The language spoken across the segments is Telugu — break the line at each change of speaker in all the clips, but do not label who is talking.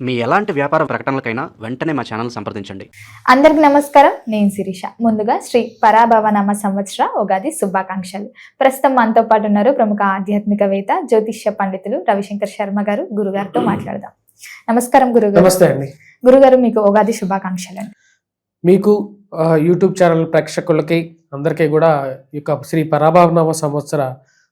మీ ఎలాంటి వ్యాపార ప్రకటనలకైనా వెంటనే మా ఛానల్ సంప్రదించండి.
అందరికి నమస్కారం. నేను శిరీష. ముందుగా శ్రీ పరాభవనామ సంవత్సర ఉగాది శుభాకాంక్షలు. ప్రస్తుతం మనతో పాటు ఉన్నారు ప్రముఖ ఆధ్యాత్మికవేత్త జ్యోతిష్య పండితులు రవిశంకర్ శర్మ గారు. గురుగారితో మాట్లాడదాం. నమస్కారం గురుగారు.
నమస్తే అండి.
గురుగారు మీకు ఉగాది శుభాకాంక్షలు అండి.
మీకు యూట్యూబ్ ఛానల్ ప్రేక్షకులకి అందరికీ కూడా ఈ యొక్క శ్రీ పరాభావనామ సంవత్సర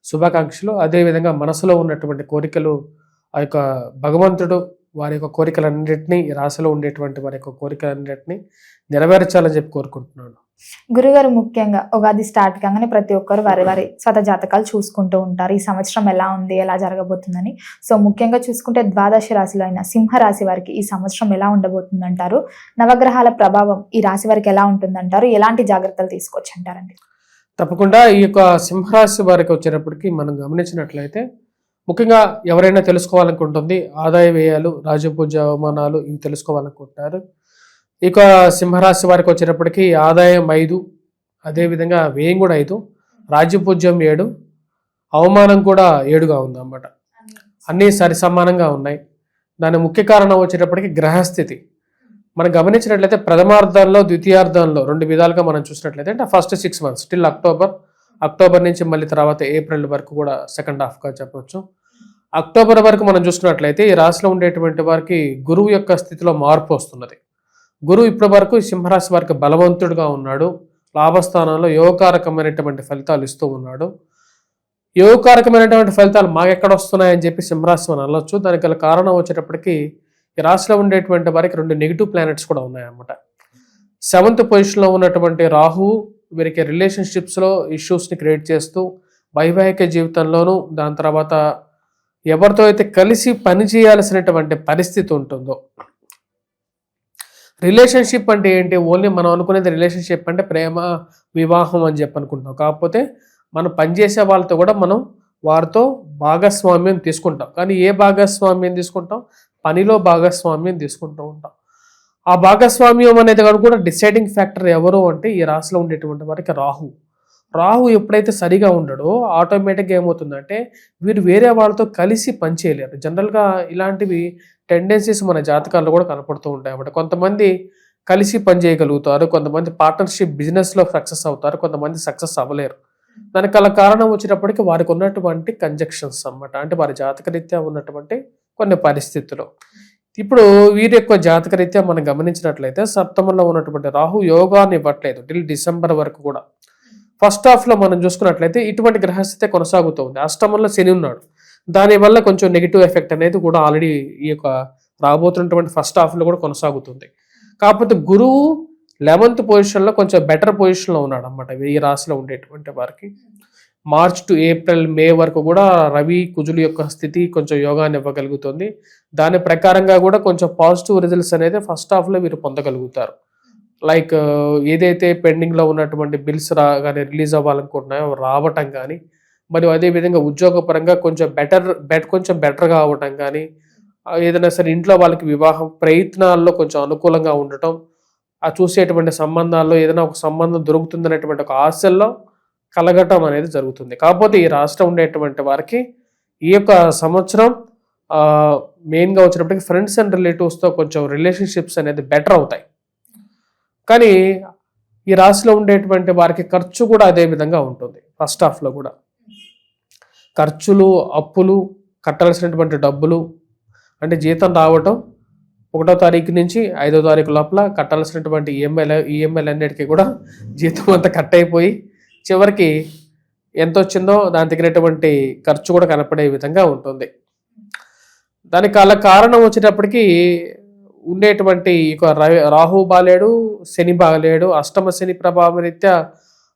శుభాకాంక్షలు. అదేవిధంగా మనసులో ఉన్నటువంటి కోరికలు ఆ యొక్క భగవంతుడు వారి యొక్క కోరికలన్నింటినీ ఈ రాశిలో ఉండేటువంటి వారి యొక్క కోరికలన్నింటినీ నెరవేర్చాలని చెప్పి కోరుకుంటున్నాను.
గురుగారు ముఖ్యంగా ఉగాది స్టార్ట్ కాగానే ప్రతి ఒక్కరు వారి వారి స్వత జాతకాలు చూసుకుంటూ ఉంటారు. ఈ సంవత్సరం ఎలా ఉంది ఎలా జరగబోతుందని. సో ముఖ్యంగా చూసుకుంటే ద్వాదశ రాశిలో అయిన సింహ రాశి వారికి ఈ సంవత్సరం ఎలా ఉండబోతుంది అంటారు నవగ్రహాల ప్రభావం ఈ రాశి వారికి ఎలా ఉంటుందంటారు? ఎలాంటి జాగ్రత్తలు తీసుకోవచ్చు అంటారండి?
తప్పకుండా ఈ యొక్క సింహరాశి వారికి వచ్చేటప్పటికి మనం గమనించినట్లయితే ముఖ్యంగా ఎవరైనా తెలుసుకోవాలనుకుంటుంది ఆదాయ వ్యయాలు రాజపూజ అవమానాలు ఇవి తెలుసుకోవాలనుకుంటారు ఇక సింహరాశి వారికి వచ్చేటప్పటికి ఆదాయం ఐదు అదేవిధంగా వ్యయం కూడా ఐదు రాజ్యపూజ్యం ఏడు అవమానం కూడా ఏడుగా ఉందన్నమాట. అన్నీ సరి సమానంగా ఉన్నాయి. దాని ముఖ్య కారణం వచ్చేటప్పటికి గ్రహస్థితి. మనం గమనించినట్లయితే ప్రథమార్థంలో ద్వితీయార్థంలో రెండు విధాలుగా మనం చూసినట్లయితే అంటే first six months till October October నుంచి మళ్ళీ తర్వాత ఏప్రిల్ వరకు కూడా సెకండ్ హాఫ్గా చెప్పొచ్చు. అక్టోబర్ వరకు మనం చూసుకున్నట్లయితే ఈ రాశిలో ఉండేటువంటి వారికి గురువు యొక్క స్థితిలో మార్పు వస్తున్నది. గురువు ఇప్పటి వరకు సింహరాశి వారికి బలవంతుడుగా ఉన్నాడు. లాభస్థానంలో యోగకారకమైనటువంటి ఫలితాలు ఇస్తూ ఉన్నాడు. యోగకారకమైనటువంటి ఫలితాలు మాకెక్కడ వస్తున్నాయని చెప్పి సింహరాశి మనం అనొచ్చు. దానికి గల కారణం వచ్చేటప్పటికి ఈ రాశిలో ఉండేటువంటి వారికి రెండు నెగిటివ్ ప్లానెట్స్ కూడా ఉన్నాయన్నమాట. సెవెంత్ పొజిషన్లో ఉన్నటువంటి రాహు వీరికి రిలేషన్షిప్స్లో ఇష్యూస్ని క్రియేట్ చేస్తూ వైవాహిక జీవితంలోనూ దాని తర్వాత ఎవరితో అయితే కలిసి పని చేయాల్సినటువంటి పరిస్థితి ఉంటుందో. రిలేషన్షిప్ అంటే ఏంటి? ఓన్లీ మనం అనుకునేది రిలేషన్షిప్ అంటే ప్రేమ వివాహం అని చెప్పి అనుకుంటాం. కాకపోతే మనం పనిచేసే వాళ్ళతో కూడా మనం వారితో భాగస్వామ్యం తీసుకుంటాం. కానీ ఏ భాగస్వామ్యం తీసుకుంటాం? పనిలో భాగస్వామ్యం తీసుకుంటూ ఉంటాం. ఆ భాగస్వామ్యం అనేది కూడా డిసైడింగ్ ఫ్యాక్టర్ ఎవరు అంటే ఈ రాశిలో ఉండేటువంటి వారికి రాహు. రాహు ఎప్పుడైతే సరిగా ఉండడో ఆటోమేటిక్గా ఏమవుతుందంటే వీరు వేరే వాళ్ళతో కలిసి పనిచేయలేరు జనరల్గా ఇలాంటివి టెండెన్సీస్ మన జాతకాల్లో కూడా కనపడుతూ ఉంటాయి అన్నమాట. కొంతమంది కలిసి పనిచేయగలుగుతారు కొంతమంది పార్ట్నర్షిప్ బిజినెస్లో సక్సెస్ అవుతారు కొంతమంది సక్సెస్ అవ్వలేరు. దానికి అలా కారణం వచ్చినప్పటికీ వారికి ఉన్నటువంటి కంజక్షన్స్ అన్నమాట. అంటే వారి జాతకరీత్యా ఉన్నటువంటి కొన్ని పరిస్థితులు. ఇప్పుడు వీరి యొక్క జాతకరీత్యా మనం గమనించినట్లయితే సప్తమంలో ఉన్నటువంటి రాహు యోగాన్ని ఇవ్వట్లేదు టిల్ డిసెంబర్ వరకు కూడా. ఫస్ట్ హాఫ్లో మనం చూసుకున్నట్లయితే ఇటువంటి గ్రహస్థితి కొనసాగుతుంది అష్టమంలో శని ఉన్నాడు. దానివల్ల కొంచెం నెగిటివ్ ఎఫెక్ట్ అనేది కూడా ఆల్రెడీ ఈ యొక్క రాబోతున్నటువంటి ఫస్ట్ హాఫ్లో కూడా కొనసాగుతుంది. కాకపోతే గురువు లెవెంత్ పొజిషన్లో కొంచెం బెటర్ పొజిషన్లో ఉన్నాడు అనమాట ఈ రాశిలో ఉండేటువంటి వారికి. మార్చ్ టు ఏప్రిల్ మే వరకు కూడా రవి కుజులు యొక్క స్థితి కొంచెం యోగాన్ని ఇవ్వగలుగుతుంది. దాని ప్రకారంగా కూడా కొంచెం పాజిటివ్ రిజల్ట్స్ అనేది ఫస్ట్ హాఫ్లో మీరు పొందగలుగుతారు. లైక్ ఏదైతే పెండింగ్లో ఉన్నటువంటి బిల్స్ రా కానీ రిలీజ్ అవ్వాలనుకుంటున్నాయో రావటం కానీ మరియు అదేవిధంగా ఉద్యోగపరంగా కొంచెం బెటర్ బెట్ కొంచెం బెటర్గా అవ్వటం కానీ ఏదైనా సరే ఇంట్లో వాళ్ళకి వివాహం ప్రయత్నాల్లో కొంచెం అనుకూలంగా ఉండటం ఆ చూసేటువంటి సంబంధాల్లో ఏదైనా ఒక సంబంధం దొరుకుతుందనేటువంటి ఒక ఆశల్లో కలగటం అనేది జరుగుతుంది. కాకపోతే ఈ రాష్ట్రం ఉండేటువంటి వారికి ఈ యొక్క సంవత్సరం మెయిన్గా వచ్చినప్పటికీ ఫ్రెండ్స్ అండ్ రిలేటివ్స్తో కొంచెం రిలేషన్షిప్స్ అనేది బెటర్ అవుతాయి. కానీ ఈ రాశిలో ఉండేటువంటి వారికి ఖర్చు కూడా అదే విధంగా ఉంటుంది. ఫస్ట్ హాఫ్లో కూడా. ఖర్చులు అప్పులు కట్టాల్సినటువంటి డబ్బులు అంటే జీతం రావటం ఒకటో తారీఖు నుంచి ఐదో తారీఖు లోపల కట్టాల్సినటువంటి ఈఎంఐ ఈఎంఐలు అన్నిటికీ కూడా జీతం అంతా కట్ అయిపోయి చివరికి ఎంత వచ్చిందో దాని దగ్గరటువంటి ఖర్చు కూడా కనపడే విధంగా ఉంటుంది. దానికి అలా కారణం వచ్చేటప్పటికి ఉండేటువంటి ఇక రవి- రాహు బాలేడు శని బాలేడు అష్టమ శని ప్రభావం రీత్యా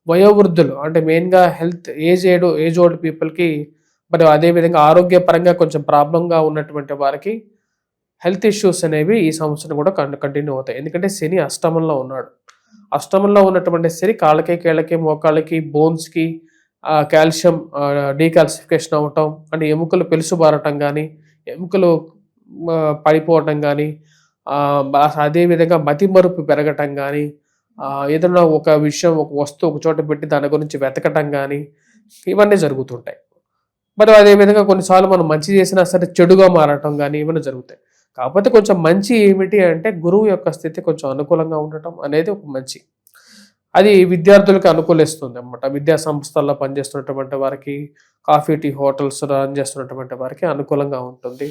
వయోవృద్ధులు అంటే మెయిన్గా హెల్త్ ఏజ్ ఏడు ఏజ్ ఓల్డ్ పీపుల్కి మరి అదేవిధంగా ఆరోగ్యపరంగా కొంచెం ప్రాబ్లంగా ఉన్నటువంటి వారికి హెల్త్ ఇష్యూస్ అనేవి ఈ సంవత్సరం కూడా కంటిన్యూ అవుతాయి. ఎందుకంటే శని అష్టమంలో ఉన్నాడు. అష్టమంలో ఉన్నటువంటి శని కాళ్ళకి కీళ్ళకి మోకాళ్ళకి బోన్స్కి కాల్షియం డీకాల్సిఫికేషన్ అవ్వటం అంటే ఎముకలు పెలుసుబారటం కానీ ఎముకలు పడిపోవటం కానీ అదేవిధంగా మతి మరుపు పెరగటం కానీ ఏదైనా ఒక విషయం ఒక వస్తువు ఒక చోట పెట్టి దాని గురించి వెతకటం కానీ ఇవన్నీ జరుగుతుంటాయి. మరి అదేవిధంగా కొన్నిసార్లు మనం మంచి చేసినా సరే చెడుగా మారటం కానీ ఇవన్నీ జరుగుతాయి. కాకపోతే కొంచెం మంచి ఏమిటి అంటే గురువు యొక్క స్థితి కొంచెం అనుకూలంగా ఉండటం అనేది ఒక మంచి. అది విద్యార్థులకు అనుకూలిస్తుంది అన్నమాట. విద్యా సంస్థల్లో పనిచేస్తున్నటువంటి వారికి కాఫీ టీ హోటల్స్ రన్ చేస్తున్నటువంటి వారికి అనుకూలంగా ఉంటుంది.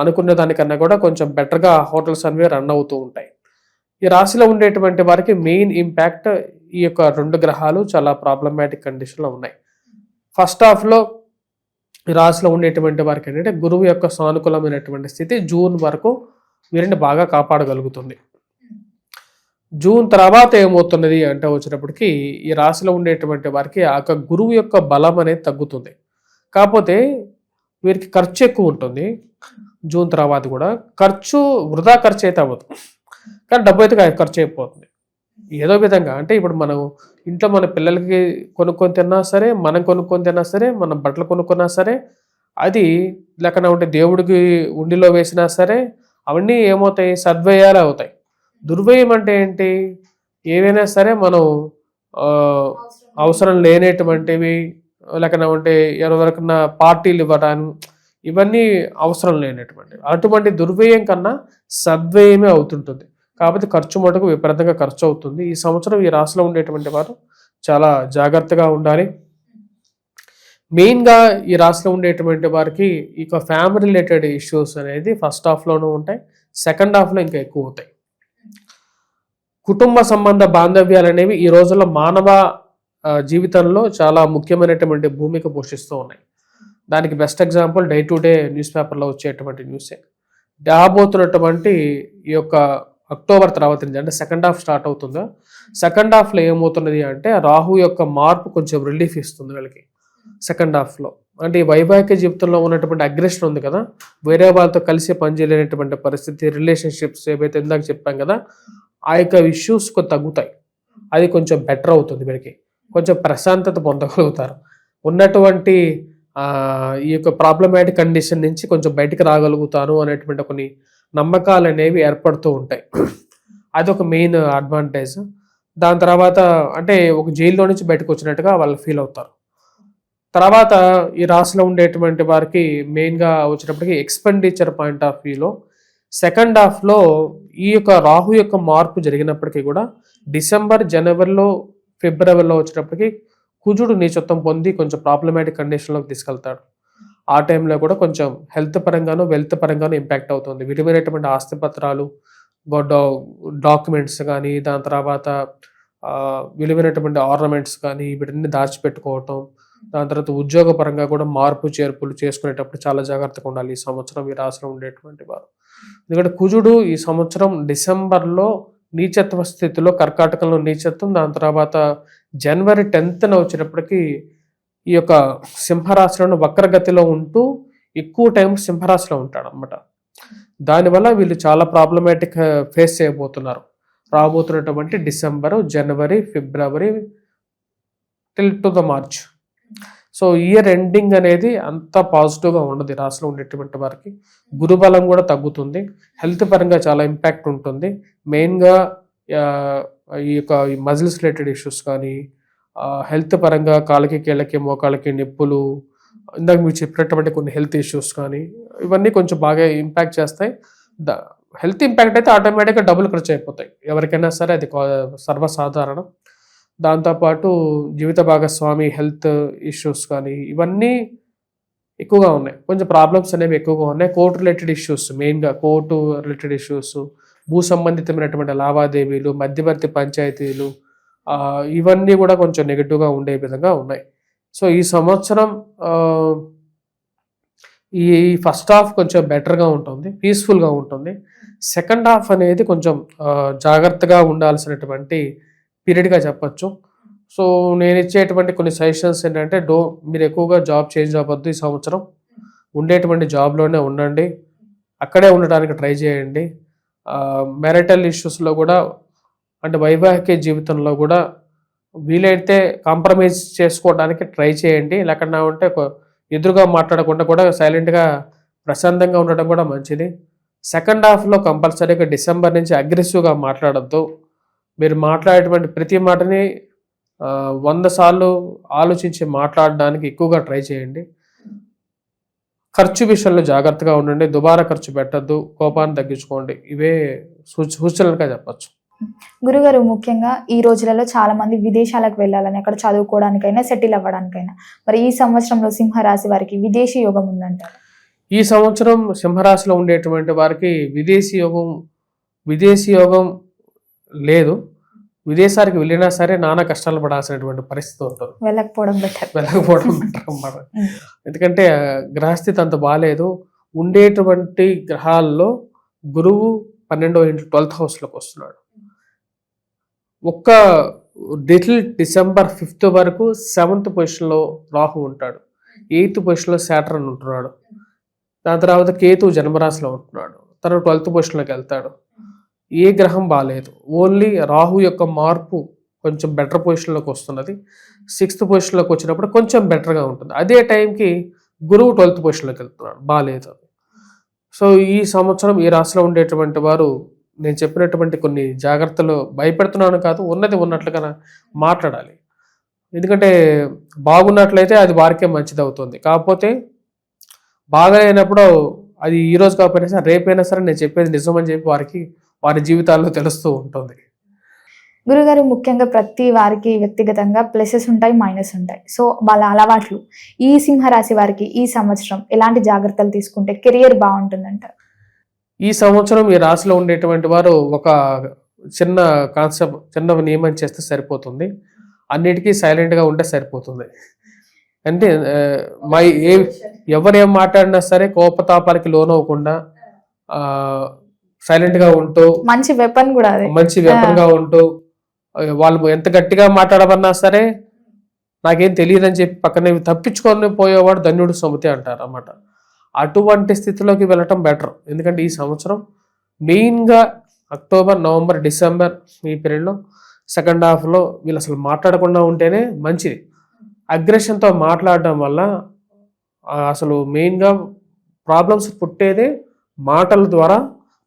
అనుకున్న దానికన్నా కూడా కొంచెం బెటర్గా హోటల్స్ అనేవి రన్ అవుతూ ఉంటాయి. ఈ రాశిలో ఉండేటువంటి వారికి మెయిన్ ఇంపాక్ట్ ఈ యొక్క రెండు గ్రహాలు చాలా ప్రాబ్లమాటిక్ కండిషన్లో ఉన్నాయి. ఫస్ట్ హాఫ్లో రాశిలో ఉండేటువంటి వారికి ఏంటంటే గురువు యొక్క సానుకూలమైనటువంటి స్థితి జూన్ వరకు వీరిని బాగా కాపాడగలుగుతుంది. జూన్ తర్వాత ఏమవుతున్నది అంటే వచ్చినప్పటికీ ఈ రాశిలో ఉండేటువంటి వారికి ఆ గురువు యొక్క బలం అనేది తగ్గుతుంది. కాకపోతే వీరికి ఖర్చు ఎక్కువ ఉంటుంది. జూన్ తర్వాత కూడా ఖర్చు వృధా ఖర్చు అయితే అవ్వదు. కానీ డబ్బు అయితే ఖర్చు అయిపోతుంది. ఏదో విధంగా అంటే ఇప్పుడు మనం ఇంట్లో మన పిల్లలకి కొనుక్కొని తిన్నా సరే మనం కొనుక్కొని తిన్నా సరే మనం బట్టలు కొనుక్కున్నా సరే అది లేకుండా ఉంటే దేవుడికి ఉండిలో వేసినా సరే అవన్నీ ఏమవుతాయి? సద్వ్యయాలు అవుతాయి. దుర్వ్యయం అంటే ఏంటి? ఏవైనా సరే మనం అవసరం లేనటువంటివి లేకుండా ఉంటే ఎవరికన్నా పార్టీలు ఇవ్వడానికి ఇవన్నీ అవసరం లేనటువంటివి. అటువంటి దుర్వ్యయం కన్నా సద్వ్యయమే అవుతుంటుంది. కాబట్టి ఖర్చు మటుకు విపరీతంగా ఖర్చు అవుతుంది. ఈ సంవత్సరం ఈ రాశిలో ఉండేటువంటి వారు చాలా జాగ్రత్తగా ఉండాలి. మెయిన్గా ఈ రాశిలో ఉండేటువంటి వారికి ఇక ఫ్యామిలీ రిలేటెడ్ ఇష్యూస్ అనేది ఫస్ట్ హాఫ్లోనూ ఉంటాయి. సెకండ్ హాఫ్లో ఇంకా ఎక్కువ అవుతాయి. కుటుంబ సంబంధ బాంధవ్యాలు అనేవి ఈ రోజుల్లో మానవ జీవితంలో చాలా ముఖ్యమైనటువంటి భూమిక పోషిస్తూ ఉన్నాయి. దానికి best example day to day news పేపర్లో వచ్చేటువంటి న్యూసే రాబోతున్నటువంటి ఈ యొక్క అక్టోబర్ తర్వాత నుంచి అంటే సెకండ్ హాఫ్ స్టార్ట్ అవుతుందో? సెకండ్ హాఫ్లో ఏమవుతున్నది అంటే రాహు యొక్క మార్పు కొంచెం రిలీఫ్ ఇస్తుంది వీళ్ళకి సెకండ్ హాఫ్లో అంటే ఈ వైవాహిక జీవితంలో ఉన్నటువంటి అగ్రెషన్ ఉంది కదా వేరే వాళ్ళతో కలిసి పనిచేయలేనటువంటి పరిస్థితి రిలేషన్షిప్స్ ఏవైతే ఇందాక చెప్పాం కదా ఆ యొక్క ఇష్యూస్ తగ్గుతాయి. అది కొంచెం బెటర్ అవుతుంది వీళ్ళకి. కొంచెం ప్రశాంతత పొందగలుగుతారు. ఉన్నటువంటి ఈ యొక్క ప్రాబ్లమాటిక్ కండిషన్ నుంచి కొంచెం బయటకు రాగలుగుతాను అనేటువంటి కొన్ని నమ్మకాలు అనేవి ఏర్పడుతూ ఉంటాయి. అదొక మెయిన్ అడ్వాంటేజ్. దాని తర్వాత అంటే ఒక జైల్లో నుంచి బయటకు వచ్చినట్టుగా వాళ్ళు ఫీల్ అవుతారు. తర్వాత ఈ రాశిలో ఉండేటువంటి వారికి మెయిన్గా వచ్చినప్పటికీ ఎక్స్పెండిచర్ పాయింట్ ఆఫ్ వ్యూలో సెకండ్ హాఫ్లో ఈ యొక్క రాహు యొక్క మార్పు జరిగినప్పటికీ కూడా డిసెంబర్ జనవరిలో ఫిబ్రవరిలో వచ్చినప్పటికీ కుజుడు నీచత్వం పొంది కొంచెం ప్రాబ్లమాటిక్ కండిషన్లోకి తీసుకెళ్తాడు. ఆ టైంలో కూడా కొంచెం హెల్త్ పరంగాను వెల్త్ పరంగాను ఇంపాక్ట్ అవుతుంది. విలువైనటువంటి ఆస్తి పత్రాలు డాక్యుమెంట్స్ కానీ దాని తర్వాత విలువైనటువంటి ఆర్నమెంట్స్ కానీ వీటిని దాచిపెట్టుకోవటం దాని తర్వాత ఉద్యోగ పరంగా కూడా మార్పు చేర్పులు చేసుకునేటప్పుడు చాలా జాగ్రత్తగా ఉండాలి ఈ సంవత్సరం ఈ రాశిలో ఉండేటువంటి వారు. ఎందుకంటే కుజుడు ఈ సంవత్సరం డిసెంబర్లో నీచత్వ స్థితిలో కర్కాటకంలో నీచత్వం దాని తర్వాత జనవరి టెన్త్న వచ్చినప్పటికీ ఈ యొక్క సింహరాశిలో వక్రగతిలో ఉంటూ ఎక్కువ టైం సింహరాశిలో ఉంటాడు అనమాట దానివల్ల వీళ్ళు చాలా ప్రాబ్లమాటిక్ ఫేస్ uh, చేయబోతున్నారు. రాబోతున్నటువంటి డిసెంబరు జనవరి ఫిబ్రవరి till to the March so year ending అనేది అంత పాజిటివ్గా ఉండదు ఈ రాశిలో ఉండేటువంటి వారికి. గురుబలం కూడా తగ్గుతుంది. హెల్త్ పరంగా చాలా ఇంపాక్ట్ ఉంటుంది. మెయిన్గా uh, ఈ యొక్క మజిల్స్ రిలేటెడ్ ఇష్యూస్ కానీ హెల్త్ పరంగా కాళ్ళకి కీళ్ళకి మోకాళ్ళకి నొప్పులు ఇందాక మీరు చెప్పినటువంటి కొన్ని హెల్త్ ఇష్యూస్ కానీ ఇవన్నీ కొంచెం బాగా ఇంపాక్ట్ చేస్తాయి. ద హెల్త్ ఇంపాక్ట్ అయితే ఆటోమేటిక్గా డబ్బులు ఖర్చు అయిపోతాయి. ఎవరికైనా సరే అది సర్వసాధారణం. దాంతోపాటు జీవిత భాగస్వామి హెల్త్ ఇష్యూస్ కానీ ఇవన్నీ ఎక్కువగా ఉన్నాయి. కొంచెం ప్రాబ్లమ్స్ అనేవి ఎక్కువగా ఉన్నాయి. కోర్టు రిలేటెడ్ ఇష్యూస్ మెయిన్గా కోర్టు రిలేటెడ్ ఇష్యూస్ భూ సంబంధితమైనటువంటి లావాదేవీలు మధ్యవర్తి పంచాయతీలు ఇవన్నీ కూడా కొంచెం నెగిటివ్గా ఉండే విధంగా ఉన్నాయి. సో ఈ సంవత్సరం ఈ ఫస్ట్ హాఫ్ కొంచెం బెటర్గా ఉంటుంది పీస్ఫుల్గా ఉంటుంది. సెకండ్ హాఫ్ అనేది కొంచెం జాగ్రత్తగా ఉండాల్సినటువంటి పీరియడ్గా చెప్పచ్చు. సో నేను ఇచ్చేటువంటి కొన్ని సజెషన్స్ ఏంటంటే డో మీరు ఎక్కువగా జాబ్ చేంజ్ అవ్వద్దు ఈ సంవత్సరం. ఉండేటువంటి జాబ్లోనే ఉండండి. అక్కడే ఉండడానికి ట్రై చేయండి. మ్యారిటల్ ఇష్యూస్లో కూడా అంటే వైవాహిక జీవితంలో కూడా వీలైతే కాంప్రమైజ్ చేసుకోవడానికి ట్రై చేయండి. లేకుండా ఉంటే ఎదురుగా మాట్లాడకుండా కూడా సైలెంట్గా ప్రశాంతంగా ఉండడం కూడా మంచిది. సెకండ్ హాఫ్లో కంపల్సరీగా డిసెంబర్ నుంచి అగ్రెసివ్గా మాట్లాడద్దు. మీరు మాట్లాడేటువంటి ప్రతి మాటని వంద సార్లు ఆలోచించి మాట్లాడడానికి ఎక్కువగా ట్రై చేయండి. ఖర్చు విషయంలో జాగ్రత్తగా ఉండండి. దుబారా ఖర్చు పెట్టద్దు. కోపాన్ని తగ్గించుకోండి. ఇవే సూచ సూచనలుగా చెప్పచ్చు.
గురుగారు ముఖ్యంగా ఈ రోజులలో చాలా మంది విదేశాలకు వెళ్ళాలని అక్కడ చదువుకోవడానికైనా సెటిల్ అవ్వడానికైనా. మరి ఈ సంవత్సరంలో సింహరాశి వారికి విదేశీ యోగం ఉందంటారు?
ఈ సంవత్సరం సింహరాశిలో ఉండేటువంటి వారికి విదేశీ యోగం విదేశీ యోగం లేదు. విదేశానికి వెళ్ళినా సరే నానా కష్టాలు పడాల్సినటువంటి పరిస్థితి ఉంటుంది.
వెళ్ళకపోవడం బెటర్
వెళ్ళకపోవడం బెటర్ అన్నమాట. ఎందుకంటే గ్రహస్థితి అంత బాగాలేదు ఉండేటువంటి గ్రహాల్లో గురువు పన్నెండో ఇంట్లో ట్వెల్త్ హౌస్లోకి వస్తున్నాడు. ఒక్క లిటిల్ డిసెంబర్ ఫిఫ్త్ వరకు సెవెంత్ పొజిషన్లో రాహు ఉంటాడు. ఎయిత్ పొజిషన్లో శాటర్న్ ఉంటున్నాడు. దాని తర్వాత కేతు జన్మరాశిలో ఉంటున్నాడు. తర్వాత ట్వెల్త్ పొజిషన్లోకి వెళ్తాడు. ఏ గ్రహం బాగాలేదు ఓన్లీ రాహు యొక్క మార్పు కొంచెం బెటర్ పొజిషన్లోకి వస్తున్నది. సిక్స్త్ పొజిషన్లోకి వచ్చినప్పుడు కొంచెం బెటర్గా ఉంటుంది. అదే టైంకి గురువు ట్వెల్త్ పొజిషన్లోకి వెళ్తున్నాడు. బాగాలేదు సో ఈ సంవత్సరం ఈ రాశిలో ఉండేటువంటి వారు నేను చెప్పినటువంటి కొన్ని జాగ్రత్తలు భయపెడుతున్నాను కాదు ఉన్నది ఉన్నట్లుగా మాట్లాడాలి. ఎందుకంటే బాగున్నట్లయితే అది వారికే మంచిది అవుతుంది కాకపోతే బాగా అయినప్పుడు అది ఈ రోజు కాకపోయినా సరే రేపైనా సరే నేను చెప్పేది నిజం అని చెప్పి వారికి వారి జీవితాల్లో తెలుస్తూ ఉంటుంది.
గురుగారు ముఖ్యంగా ప్రతి వారికి వ్యక్తిగతంగా ప్లసెస్ ఉంటాయి మైనస్ ఉంటాయి. సో వాళ్ళ అలవాట్లు ఈ సింహరాశి వారికి ఈ సంవత్సరం ఎలాంటి జాగ్రత్తలు తీసుకుంటే కెరియర్ బాగుంటుందంటారు
ఈ సంవత్సరం ఈ రాశిలో ఉండేటువంటి వారు ఒక చిన్న కాన్సెప్ట్ చిన్న నియమం చేస్తే సరిపోతుంది. అన్నిటికీ సైలెంట్గా ఉంటే సరిపోతుంది. అంటే మా ఏ ఎవరు ఏం మాట్లాడినా సరే కోపతాపాలకి లోనవ్వకుండా ఆ, silent గా ఉంటూ
మంచి వెపన్ కూడా
మంచి వెపన్గా ఉంటూ ఆ, వాళ్ళు ఎంత గట్టిగా మాట్లాడమన్నా సరే నాకేం తెలియదని చెప్పి పక్కనే తప్పించుకొని పోయేవాడు ధన్యుడు సొమతి అంటారు అన్నమాట అటువంటి స్థితిలోకి వెళ్ళటం బెటర్. ఎందుకంటే ఈ సంవత్సరం మెయిన్గా అక్టోబర్ నవంబర్ డిసెంబర్ ఈ పీరియడ్లో సెకండ్ హాఫ్లో వీళ్ళు అసలు మాట్లాడకుండా ఉంటేనే మంచిది. అగ్రెషన్తో మాట్లాడడం వల్ల అసలు మెయిన్గా ప్రాబ్లమ్స్ పుట్టేదే మాటల ద్వారా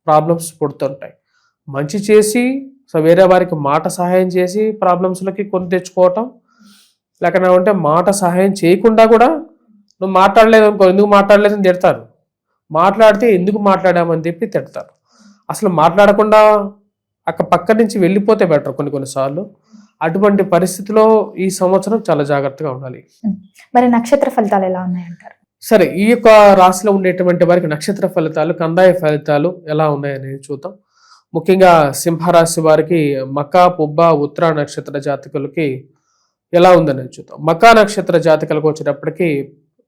ప్రాబ్లమ్స్ పుడుతుంటాయి. మంచి చేసి సో వేరే వారికి మాట సహాయం చేసి ప్రాబ్లమ్స్లకి కొని తెచ్చుకోవటం. లేకపోతే ఉంటే మాట సహాయం చేయకుండా కూడా నువ్వు మాట్లాడలేదు అనుకో ఎందుకు మాట్లాడలేదని తిడతారు. మాట్లాడితే ఎందుకు మాట్లాడామని చెప్పి తిడతారు. అసలు మాట్లాడకుండా అక్క పక్క నుంచి వెళ్ళిపోతే బెటర్ కొన్ని కొన్నిసార్లు అటువంటి పరిస్థితిలో ఈ సంవత్సరం చాలా జాగ్రత్తగా ఉండాలి.
మరి నక్షత్ర ఫలితాలు ఎలా ఉన్నాయంటారు?
సరే ఈ యొక్క రాశిలో ఉండేటువంటి వారికి నక్షత్ర ఫలితాలు కందాయ ఫలితాలు ఎలా ఉన్నాయనేది చూద్దాం. ముఖ్యంగా సింహరాశి వారికి మకా పుబ్బ ఉత్తర నక్షత్ర జాతకులకి ఎలా ఉందని చూద్దాం. మకా నక్షత్ర జాతకులకు వచ్చేటప్పటికి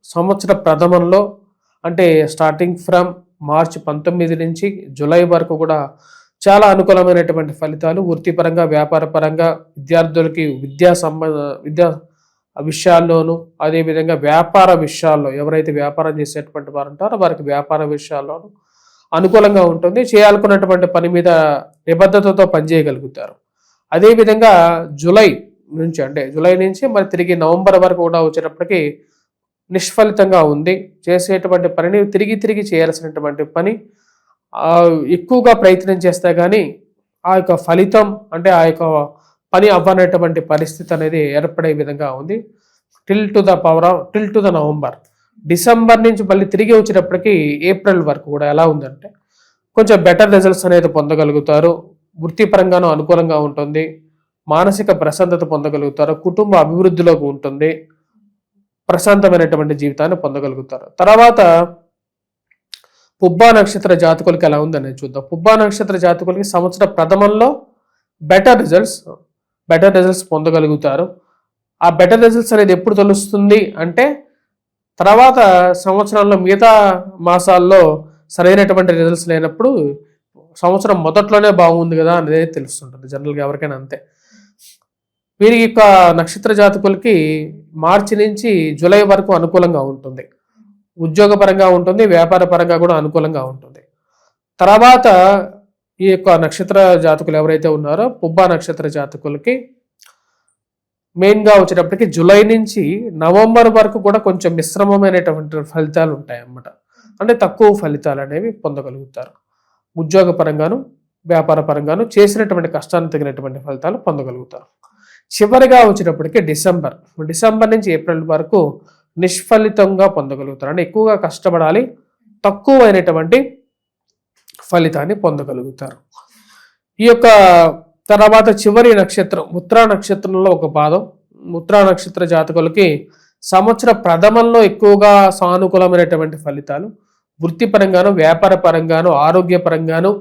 సంవత్సర ప్రథమంలో అంటే స్టార్టింగ్ ఫ్రమ్ మార్చి పంతొమ్మిది నుంచి జూలై వరకు కూడా చాలా అనుకూలమైనటువంటి ఫలితాలు వృత్తిపరంగా వ్యాపారపరంగా విద్యార్థులకి విద్యా సంబంధ విద్యా విషయాల్లోనూ అదేవిధంగా వ్యాపార విషయాల్లో ఎవరైతే వ్యాపారం చేసేటువంటి వారు ఉంటారో వారికి వ్యాపార విషయాల్లోనూ అనుకూలంగా ఉంటుంది. చేయాలనుకున్నటువంటి పని మీద నిబద్ధతతో పనిచేయగలుగుతారు. అదేవిధంగా జులై నుంచి అంటే జూలై నుంచి మరి తిరిగి నవంబర్ వరకు కూడా వచ్చేటప్పటికి నిష్ఫలితంగా ఉంది. చేసేటువంటి పనిని తిరిగి తిరిగి చేయాల్సినటువంటి పని ఎక్కువగా ప్రయత్నం చేస్తే కానీ ఆ యొక్క ఫలితం అంటే ఆ యొక్క పని అవ్వనటువంటి పరిస్థితి అనేది ఏర్పడే విధంగా ఉంది. Till to the power of till to the November. December నుంచి మళ్ళీ తిరిగి వచ్చేటప్పటికి ఏప్రిల్ వరకు కూడా ఎలా ఉందంటే కొంచెం బెటర్ రిజల్ట్స్ అనేది పొందగలుగుతారు. వృత్తిపరంగానూ అనుకూలంగా ఉంటుంది. మానసిక ప్రశాంతత పొందగలుగుతారు. కుటుంబ అభివృద్ధిలోకి ఉంటుంది. ప్రశాంతమైనటువంటి జీవితాన్ని పొందగలుగుతారు. తర్వాత పుబ్బా నక్షత్ర జాతకులకి ఎలా ఉందనేది చూద్దాం. పుబ్బా నక్షత్ర జాతకులకి సంవత్సర ప్రథమంలో బెటర్ రిజల్ట్స్ బెటర్ రిజల్ట్స్ పొందగలుగుతారు. ఆ బెటర్ రిజల్ట్స్ అనేది ఎప్పుడు తెలుస్తుంది అంటే తర్వాత సంవత్సరంలో మిగతా మాసాల్లో సరైనటువంటి రిజల్ట్స్ లేనప్పుడు సంవత్సరం మొదట్లోనే బాగుంది కదా అనేది తెలుస్తుంటుంది. జనరల్గా ఎవరికైనా అంతే. వీరి యొక్క నక్షత్ర జాతకులకి మార్చి నుంచి జూలై వరకు అనుకూలంగా ఉంటుంది. ఉద్యోగపరంగా ఉంటుంది వ్యాపార పరంగా కూడా అనుకూలంగా ఉంటుంది. తర్వాత ఈ యొక్క నక్షత్ర జాతకులు ఎవరైతే ఉన్నారో పుబ్బా నక్షత్ర జాతకులకి మెయిన్గా వచ్చేటప్పటికి జూలై నుంచి నవంబర్ వరకు కూడా కొంచెం మిశ్రమమైనటువంటి ఫలితాలు ఉంటాయి అన్నమాట అంటే తక్కువ ఫలితాలు అనేవి పొందగలుగుతారు. ఉద్యోగ పరంగాను వ్యాపార పరంగాను చేసినటువంటి కష్టానికి తగినటువంటి ఫలితాలు పొందగలుగుతారు. చివరిగా వచ్చేటప్పటికి డిసెంబర్. డిసెంబర్ నుంచి ఏప్రిల్ వరకు నిష్ఫలితంగా పొందగలుగుతారు. అంటే ఎక్కువగా కష్టపడాలి తక్కువ అయినటువంటి ఫలితాన్ని పొందగలుగుతారు. ఈ యొక్క తర్వాత చివరి నక్షత్రం ఉత్తరా నక్షత్రంలో ఒక పాదం. ఉత్తరా నక్షత్ర జాతకులకి సంవత్సర ప్రథమంలో ఎక్కువగా సానుకూలమైనటువంటి ఫలితాలు. వృత్తిపరంగాను వ్యాపార పరంగాను ఆరోగ్యపరంగాను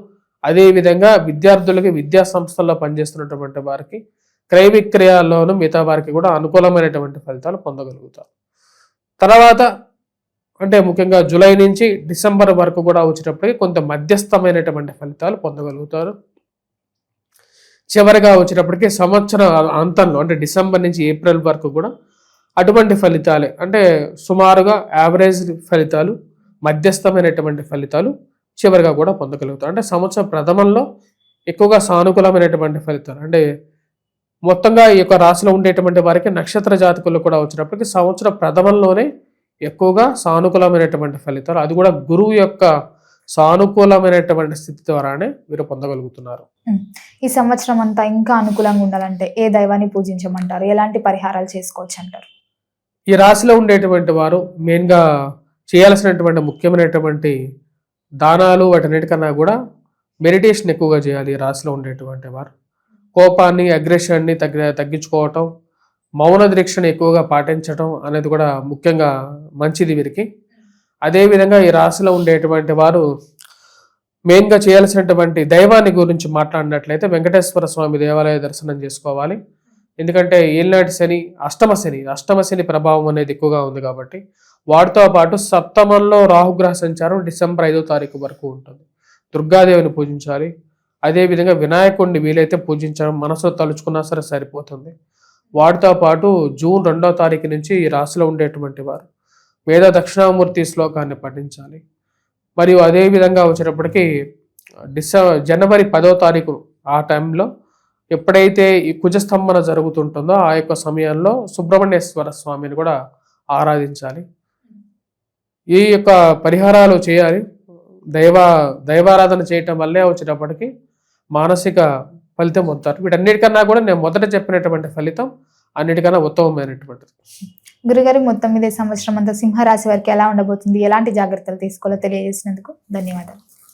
అదేవిధంగా విద్యార్థులకి విద్యా సంస్థల్లో పనిచేస్తున్నటువంటి వారికి క్రయ విక్రయాల్లోనూ మిగతా వారికి కూడా అనుకూలమైనటువంటి ఫలితాలు పొందగలుగుతారు. తర్వాత అంటే ముఖ్యంగా జూలై నుంచి డిసెంబర్ వరకు కూడా వచ్చేటప్పటికి కొంత మధ్యస్థమైనటువంటి ఫలితాలు పొందగలుగుతారు. చివరిగా వచ్చినప్పటికీ సంవత్సరం అంతంలో అంటే డిసెంబర్ నుంచి ఏప్రిల్ వరకు కూడా అటువంటి ఫలితాలే. అంటే సుమారుగా యావరేజ్ ఫలితాలు మధ్యస్థమైనటువంటి ఫలితాలు చివరిగా కూడా పొందగలుగుతారు. అంటే సంవత్సరం ప్రథమంలో ఎక్కువగా సానుకూలమైనటువంటి ఫలితాలు. అంటే మొత్తంగా ఈ యొక్క రాశిలో ఉండేటువంటి వారికి నక్షత్ర జాతకులు కూడా వచ్చినప్పటికీ సంవత్సర ప్రథమంలోనే ఎక్కువగా సానుకూలమైనటువంటి ఫలితాలు. అది కూడా గురువు యొక్క సానుకూలమైనటువంటి స్థితి ద్వారానే వీరు పొందగలుగుతున్నారు.
ఈ సంవత్సరం అంతా ఇంకా అనుకూలంగా ఉండాలంటే ఏ దైవాన్ని పూజించమంటారు? ఎలాంటి పరిహారాలు చేసుకోవచ్చు అంటారు
ఈ రాశిలో ఉండేటువంటి వారు మెయిన్గా చేయాల్సినటువంటి ముఖ్యమైనటువంటి దానాలు వాటన్నిటికన్నా కూడా మెడిటేషన్ ఎక్కువగా చేయాలి ఈ రాశిలో ఉండేటువంటి వారు. కోపాన్ని అగ్రెషన్ని తగ్గి తగ్గించుకోవటం మౌన దీక్షను ఎక్కువగా పాటించటం అనేది కూడా ముఖ్యంగా మంచిది వీరికి. అదేవిధంగా ఈ రాశిలో ఉండేటువంటి వారు మెయిన్గా చేయాల్సినటువంటి దైవాన్ని గురించి మాట్లాడినట్లయితే వెంకటేశ్వర స్వామి దేవాలయ దర్శనం చేసుకోవాలి. ఎందుకంటే ఏలినాటి శని అష్టమ శని అష్టమ శని ప్రభావం అనేది ఎక్కువగా ఉంది కాబట్టి వాటితో పాటు సప్తమంలో రాహుగ్రహ సంచారం డిసెంబర్ ఐదో తారీఖు వరకు ఉంటుంది. దుర్గాదేవిని పూజించాలి. అదేవిధంగా వినాయకుడిని వీలైతే పూజించడం మనసులో తలుచుకున్నా సరే సరిపోతుంది. వాటితో పాటు జూన్ రెండో తారీఖు నుంచి ఈ రాశిలో ఉండేటువంటి వారు వేద దక్షిణామూర్తి శ్లోకాన్ని పఠించాలి. మరియు అదే విధంగా డిసె జనవరి పదో తారీఖు ఆ టైంలో ఎప్పుడైతే ఈ కుజస్తంభన జరుగుతుంటుందో ఆ యొక్క సమయంలో సుబ్రహ్మణ్యేశ్వర స్వామిని కూడా ఆరాధించాలి. ఈ యొక్క పరిహారాలు చేయాలి. దైవ దైవారాధన చేయటం వల్లే వచ్చినప్పటికీ మానసిక ఫలితం పొందుతారు వీటన్నిటికన్నా కూడా నేను మొదట చెప్పినటువంటి ఫలితం అన్నిటికన్నా ఉత్తమమైనటువంటిది.
గురుగారి మొత్తం మీద సంవత్సరం అంతా సింహరాశి వారికి ఎలా ఉండబోతుంది? ఎలాంటి జాగ్రత్తలు తీసుకోవాలో తెలియజేసినందుకు ధన్యవాదాలు.